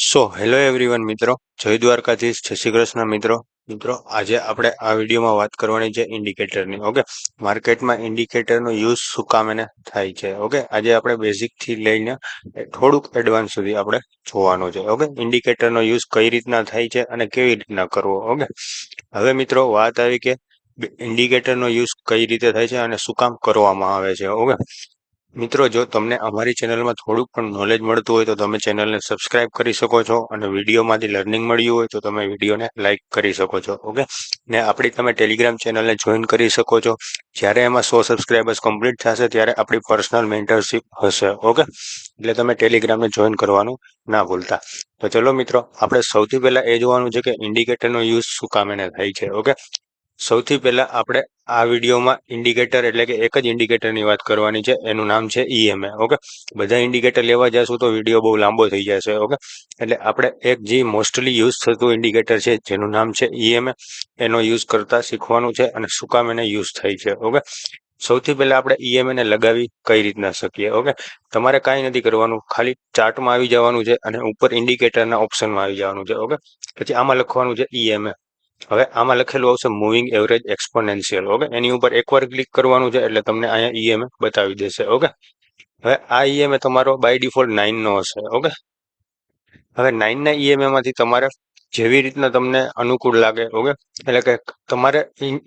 So hello everyone મિત્રો, જય દ્વારકાધીશ, જય કૃષ્ણ મિત્રો. મિત્રો, આજે આપણે આ વિડીયોમાં વાત કરવાની છે ઇન્ડિકેટરની, ઓકે? માર્કેટમાં ઇન્ડિકેટરનો યુઝ શું કામ એને થાય છે, ઓકે? આજે આપણે બેઝિકથી લઈને થોડુંક એડવાન્સ સુધી આપણે જોવાનું છે, ઓકે? ઇન્ડિકેટરનો યુઝ કઈ રીતના થાય છે અને કેવી રીતના કરવો, ઓકે? હવે મિત્રો, વાત આવી કે ઇન્ડિકેટરનો યુઝ કઈ રીતે થાય છે અને શું કામ કરવામાં આવે છે, ઓકે? મિત્રો, જો તમને અમારી ચેનલમાં થોડુંક પણ નોલેજ મળતું હોય તો તમે ચેનલને સબસ્ક્રાઇબ કરી શકો છો અને વિડીયોમાંથી લર્નિંગ મળ્યું હોય તો તમે વિડીયોને લાઇક કરી શકો છો ઓકે ને આપણી તમે ટેલિગ્રામ ચેનલને જોઈન કરી શકો છો. જ્યારે એમાં સો સબસ્ક્રાઇબર્સ કમ્પ્લીટ થશે, ત્યારે આપણી પર્સનલ મેન્ટરશીપ હશે ઓકે એટલે તમે ટેલિગ્રામને જોઈન કરવાનું ના ભૂલતા. તો ચલો મિત્રો, આપણે સૌથી પહેલાં એ જોવાનું છે કે ઇન્ડિકેટરનો યુઝ શું કામ એને થાય છે ઓકે સૌથી પહેલાં આપણે આ વિડીયોમાં ઇન્ડિકેટર એટલે કે એક જ ઇન્ડિકેટરની વાત કરવાની છે. એનું નામ છે ઈએમએ ઓકે બધા ઇન્ડિકેટર લેવા જશું તો વીડિયો બહુ લાંબો થઈ જશે ઓકે એટલે આપણે એક જે મોસ્ટલી યુઝ થતું ઇન્ડિકેટર છે, જેનું નામ છે ઈએમએ એનો યુઝ કરતા શીખવાનું છે અને શું કામ એને યુઝ થાય છે ઓકે સૌથી પહેલા આપણે ઈએમએ ને લગાવી કઈ રીતના શકીએ ઓકે તમારે કાંઈ નથી કરવાનું, ખાલી ચાર્ટમાં આવી જવાનું છે અને ઉપર ઇન્ડિકેટરના ઓપ્શનમાં આવી જવાનું છે ઓકે પછી આમાં લખવાનું છે ઈએમએ હવે આમાં લખેલું આવશે મૂવિંગ એવરેજ એક્સપોનેન્શિયલ ઓકે એની ઉપર એકવાર ક્લિક કરવાનું છે એટલે તમને અહીંયા ઈએમએ બતાવી દેશે ઓકે હવે આ ઈએમએ તમારો બાય ડિફોલ્ટ નાઇનનો હશે ઓકે હવે નાઇનના ઈએમએમાંથી તમારે જેવી રીતના તમને અનુકૂળ લાગે ઓકે એટલે કે તમારે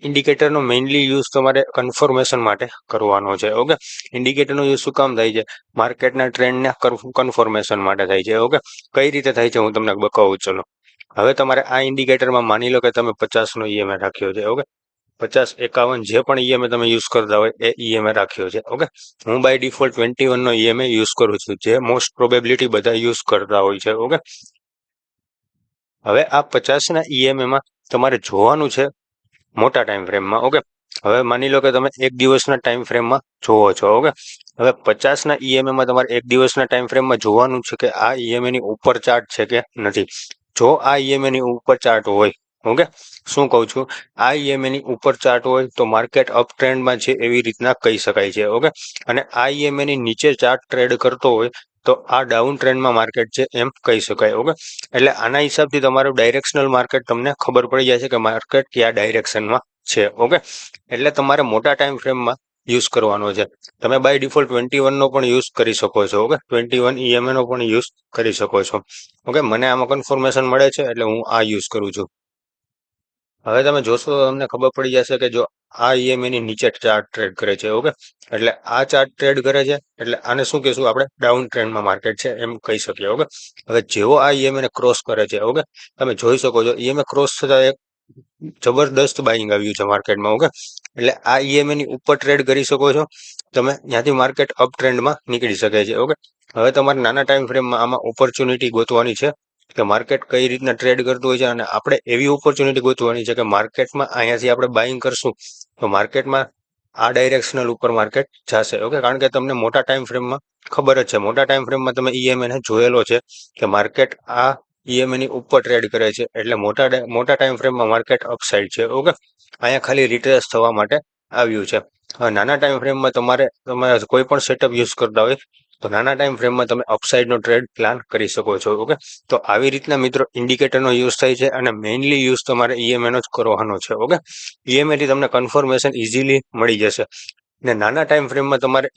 ઇન્ડિકેટરનો મેઇનલી યુઝ તમારે કન્ફર્મેશન માટે કરવાનો છે ઓકે ઇન્ડિકેટરનો યુઝ શું કામ થાય છે? માર્કેટના ટ્રેન્ડને કન્ફર્મેશન માટે થાય છે ઓકે કઈ રીતે થાય છે હું તમને બતાવું, ચલો. હવે તમારે આ ઇન્ડિકેટરમાં માની લો કે તમે પચાસનો ઈએમઆઈ રાખ્યો છે ઓકે પચાસ એકાવન જે પણ ઈએમઆઈ તમે યુઝ કરતા હોય એ ઈએમઆઈ રાખ્યો છે ઓકે હું બાય ડિફોલ્ટ ટ્વેન્ટી વનનો ઈએમઆઈ યુઝ કરું છું, જે મોસ્ટ પ્રોબેબિલિટી બધા યુઝ કરતા હોય છે ઓકે હવે આ પચાસના ઈએમઆઈમાં તમારે જોવાનું છે મોટા ટાઈમ ફ્રેમમાં ઓકે હવે માની લો કે તમે એક દિવસના ટાઈમ ફ્રેમમાં જોવો છો ઓકે હવે પચાસના ઈએમઆઈમાં તમારે એક દિવસના ટાઈમ ફ્રેમમાં જોવાનું છે કે આ ઈએમઆઈની ઉપર ચાર્ટ છે કે નથી. જો આ ઈએમએની ઉપર ચાર્ટ હોય ઓકે શું કહું છું? આ ઈએમએની ઉપર ચાર્ટ હોય તો માર્કેટ અપ ટ્રેન્ડમાં છે એવી રીતના કહી શકાય છે ઓકે અને આ ઈએમએની નીચે ચાર્ટ ટ્રેડ કરતો હોય તો આ ડાઉન ટ્રેન્ડમાં માર્કેટ છે એમ કહી શકાય ઓકે એટલે આના હિસાબથી તમારું ડાયરેક્શનલ માર્કેટ તમને ખબર પડી જાય છે કે માર્કેટ કયા ડાયરેક્શનમાં છે ઓકે એટલે તમારે મોટા ટાઈમ ફ્રેમમાં યુઝ કરવાનો છે. તમે બાય ડિફોલ્ટ ટ્વેન્ટી વનનો પણ યુઝ કરી શકો છો ઓકે ટ્વેન્ટી વન ઈએમએનો પણ યુઝ કરી શકો છો ઓકે મને આમાં કન્ફર્મેશન મળે છે, એટલે હું આ યુઝ કરું છું. હવે તમે જોશો તો તમને ખબર પડી જશે કે જો આ ઈએમએની નીચે ચાર્ટ ટ્રેડ કરે છે ઓકે એટલે આ ચાર્ટ ટ્રેડ કરે છે, એટલે આને શું કહેશું આપણે? ડાઉન ટ્રેન્ડમાં માર્કેટ છે, એમ કહી શકીએ ઓકે હવે જેવો આ ઈએમએને ક્રોસ કરે છે ઓકે તમે જોઈ શકો છો ઈએમએ ક્રોસ થતા એક જબરદસ્ત બાઇંગ આવ્યું છે માર્કેટમાં ઓકે એટલે આ ઈએમએ ની ઉપર ટ્રેડ કરી શકો છો. તમે ત્યાંથી માર્કેટ અપ ટ્રેન્ડમાં નીકળી શકે છે ઓકે હવે તમારે નાના ટાઈમ ફ્રેમમાં આમાં ઓપોર્ચ્યુનિટી ગોતવાની છે કે માર્કેટ કઈ રીતના ટ્રેડ કરતું હોય છે અને આપણે એવી ઓપોર્ચ્યુનિટી ગોતવાની છે કે માર્કેટમાં અહીંયાથી આપણે બાઇંગ કરશું તો માર્કેટમાં આ ડાયરેક્શનલ ઉપર માર્કેટ જશે ઓકે કારણ કે તમને મોટા ટાઈમ ફ્રેમમાં ખબર જ છે. મોટા ટાઈમ ફ્રેમમાં તમે ઈએમએને જોયેલો છે કે માર્કેટ આ ઈએમએની ઉપર ટ્રેડ કરે છે. એટલે મોટા મોટા ટાઈમ ફ્રેમમાં માર્કેટ અપસાઇડ છે ઓકે અહીંયા ખાલી રિટ્રેસ થવા માટે આવ્યું છે. નાના ટાઈમ ફ્રેમમાં તમારે તમારે કોઈ પણ સેટઅપ યુઝ કરતા હોય, તો નાના ટાઈમ ફ્રેમમાં તમે અપસાઇડનો ટ્રેડ પ્લાન કરી શકો છો ઓકે તો આવી રીતના મિત્રો ઇન્ડિકેટરનો યુઝ થાય છે અને મેઇનલી યુઝ તમારે ઈએમએનો જ કરવાનો છે ઓકે ઈએમએથી તમને કન્ફર્મેશન ઇઝીલી મળી જશે. ને નાના ટાઈમ ફ્રેમમાં તમારે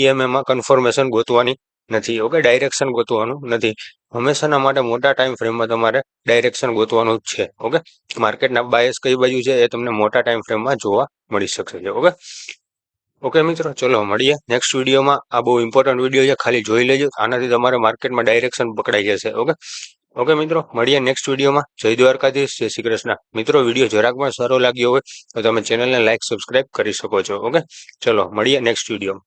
ઈએમએમાં કન્ફર્મેશન ગોતવાની નથી ઓકે ડાયરેક્શન ગોતવાનું નથી. હંમેશાના માટે મોટા ટાઈમ ફ્રેમમાં તમારે ડાયરેક્શન ગોતવાનું જ છે ઓકે માર્કેટના બાયસ કઈ બાજુ છે એ તમને મોટા ટાઈમ ફ્રેમમાં જોવા મળી શકશે ઓકે ઓકે મિત્રો, ચલો મળીએ નેક્સ્ટ વિડીયોમાં આ બહુ ઇમ્પોર્ટન્ટ વીડિયો છે, ખાલી જોઈ લેજો. આનાથી તમારે માર્કેટમાં ડાયરેક્શન પકડાઈ જશે ઓકે ઓકે મિત્રો, મળીએ નેક્સ્ટ વિડીયોમાં જય દ્વારકાધીશ, જય શ્રી કૃષ્ણ. મિત્રો વીડિયો જરાક પણ સારો લાગ્યો હોય તો તમે ચેનલને લાઇક સબસ્ક્રાઇબ કરી શકો છો ઓકે ચલો, મળીએ નેક્સ્ટ વિડીયોમાં